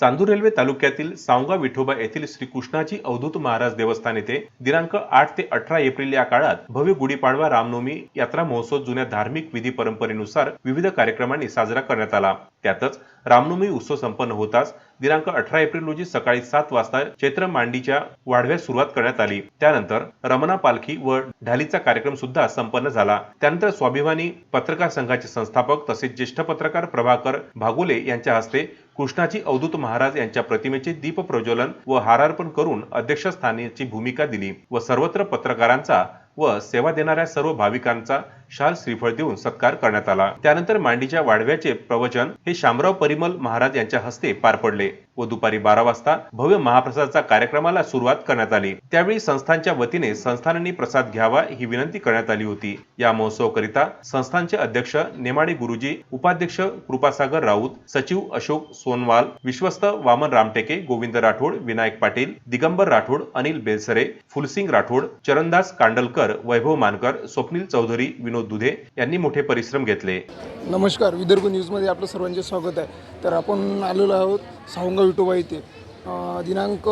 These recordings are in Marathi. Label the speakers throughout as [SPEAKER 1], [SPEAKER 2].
[SPEAKER 1] चांदूर रेल्वे तालुक्यातील सावंगा विठोबा येथील श्रीकृष्णाजी अवधूत महाराज देवस्थान येथे दिनांक आठ ते अठरा एप्रिल या काळात भव्य गुढीपाडवा रामनवमी यात्रा महोत्सव जुन्या धार्मिक विधी परंपरेनुसार विविध कार्यक्रमांनी साजरा करण्यात आला. त्यातच रामनवमी उत्सव संपन्न होताच दिनांक अठरा एप्रिल रोजी सकाळी सात वाजता चैत्र मांडीच्या वाढव्यास सुरुवात करण्यात आली. त्यानंतर रमणा पालखी व ढालीचा कार्यक्रम सुद्धा संपन्न झाला. त्यानंतर स्वाभिमानी पत्रकार संघाचे संस्थापक तसेच ज्येष्ठ पत्रकार प्रभाकर भागोले यांच्या हस्ते कृष्णाजी अवधूत महाराज यांच्या प्रतिमेचे दीप प्रज्वलन व हारार्पण करून अध्यक्षस्थानीची भूमिका दिली व सर्वत्र पत्रकारांचा व सेवा देणाऱ्या सर्व भाविकांचा शाल श्रीफळ देऊन सत्कार करण्यात आला. त्यानंतर मांडीच्या वाढव्याचे प्रवचन हे शामराव परिमल महाराज यांच्या हस्ते पार पडले. व दुपारी बारा वाजता भव्य महाप्रसादाचा कार्यक्रमाला सुरुवात करण्यात आली. त्यावेळी संस्थांच्या वतीने संस्थानांनी प्रसाद घ्यावा ही विनंती करण्यात आली होती. या महोत्सवकरिता संस्थानचे अध्यक्ष नेमाडे गुरुजी उपाध्यक्ष कृपासागर राऊत सचिव अशोक सोनवाल विश्वस्त वामन रामटेके गोविंद राठोड विनायक पाटील दिगंबर राठोड अनिल बेलसरे फुलसिंग राठोड चरणदास कांडलकर वैभव मानकर स्वप्नील चौधरी विनोद दुधे यांनी मोठे परिश्रम घेतले.
[SPEAKER 2] नमस्कार विदर्भ न्यूजमध्ये आपलं सर्वांचे स्वागत आहे. तर आपण आलेलो आहोत सावंगा विठोबा इथे. अं, दिनांक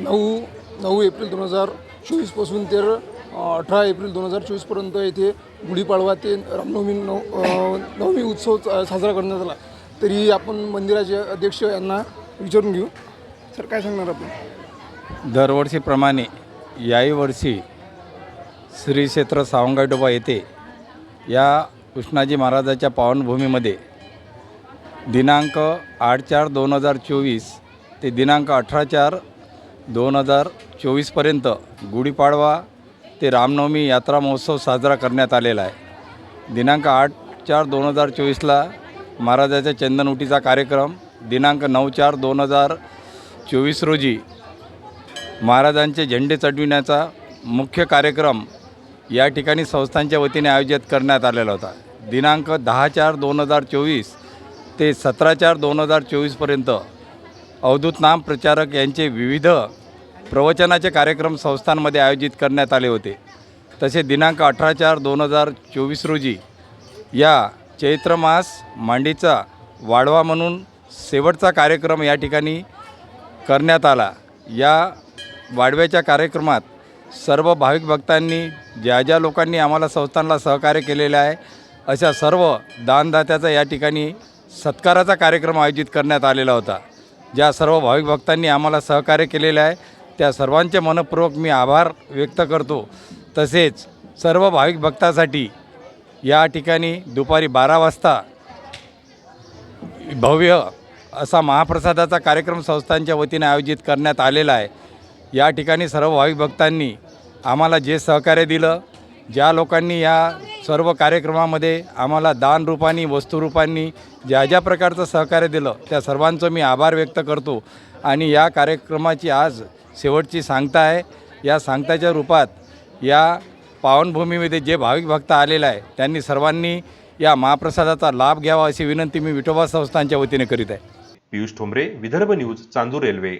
[SPEAKER 2] नऊ नऊ एप्रिल दोन हजार चोवीसपासून तर अठरा एप्रिल दोन हजार चोवीसपर्यंत इथे गुढीपाडवा ते रामनवमी नव नवमी उत्सव चा- साजरा करण्यात आला. तरी आपण मंदिराचे अध्यक्ष यांना विचारून घेऊ. सर काय सांगणार आपण?
[SPEAKER 3] दरवर्षीप्रमाणे याही वर्षी श्री क्षेत्र सावंगाडोबा येथे या कृष्णाजी महाराजाच्या पावनभूमीमध्ये दिनांक आठ चार दोन हजार चोवीस ते दिनांक अठरा चार दोन हजार चोवीसपर्यंत गुढीपाडवा ते रामनवमी यात्रा महोत्सव साजरा करण्यात आलेला आहे. दिनांक आठ चार दोन हजार चोवीसला महाराजाच्या चंदनउटीचा कार्यक्रम दिनांक नऊ चार दोन हजार चोवीस रोजी महाराजांचे झेंडे चढविण्याचा मुख्य कार्यक्रम या ठिकाणी संस्थांच्या वतीने आयोजित करण्यात आलेला होता. दिनांक दहा चार दोन हजार चोवीस ते सतरा चार दोन हजार चोवीसपर्यंत अवधूत नाम प्रचारक यांचे विविध प्रवचनाचे कार्यक्रम संस्थांमध्ये आयोजित करण्यात आले होते. तसे दिनांक अठरा चार दोन हजार चोवीस रोजी या चैत्र मास मांडीचा वाढवा म्हणून शेवटचा कार्यक्रम या ठिकाणी करण्यात आला. या वाढव्याच्या कार्यक्रमात सर्व भाविक भक्तांनी ज्या ज्या लोकांनी आम्हाला संस्थानला सहकार्य केलेले आहे अशा सर्व दानदात्याचा या ठिकाणी सत्काराचा कार्यक्रम आयोजित करण्यात आलेला होता. ज्या सर्व भाविक भक्तांनी आम्हाला सहकार्य केलेले आहे त्या सर्वांचे मनपूर्वक मी आभार व्यक्त करतो. तसेच सर्व भाविक भक्तासाठी या ठिकाणी दुपारी बारा वाजता भव्य असा महाप्रसादाचा कार्यक्रम संस्थांच्या वतीने आयोजित करण्यात आलेला आहे. या ठिकाणी सर्व भाविक भक्तांनी आम्हाला जे सहकार्य दिलं ज्या लोकांनी या सर्व कार्यक्रमामध्ये आम्हाला दानरूपांनी वस्तुरूपांनी ज्या ज्या प्रकारचं सहकार्य दिलं त्या सर्वांचं मी आभार व्यक्त करतो. आणि या कार्यक्रमाची आज शेवटची सांगता आहे. या सांगताच्या रूपात या पावनभूमीमध्ये जे भाविक भक्त आलेला आहे त्यांनी सर्वांनी या महाप्रसादाचा लाभ घ्यावा अशी विनंती मी विठोबा संस्थांच्या वतीने करीत आहे.
[SPEAKER 1] Piyush Thombare Vidarbha news Chandur railway.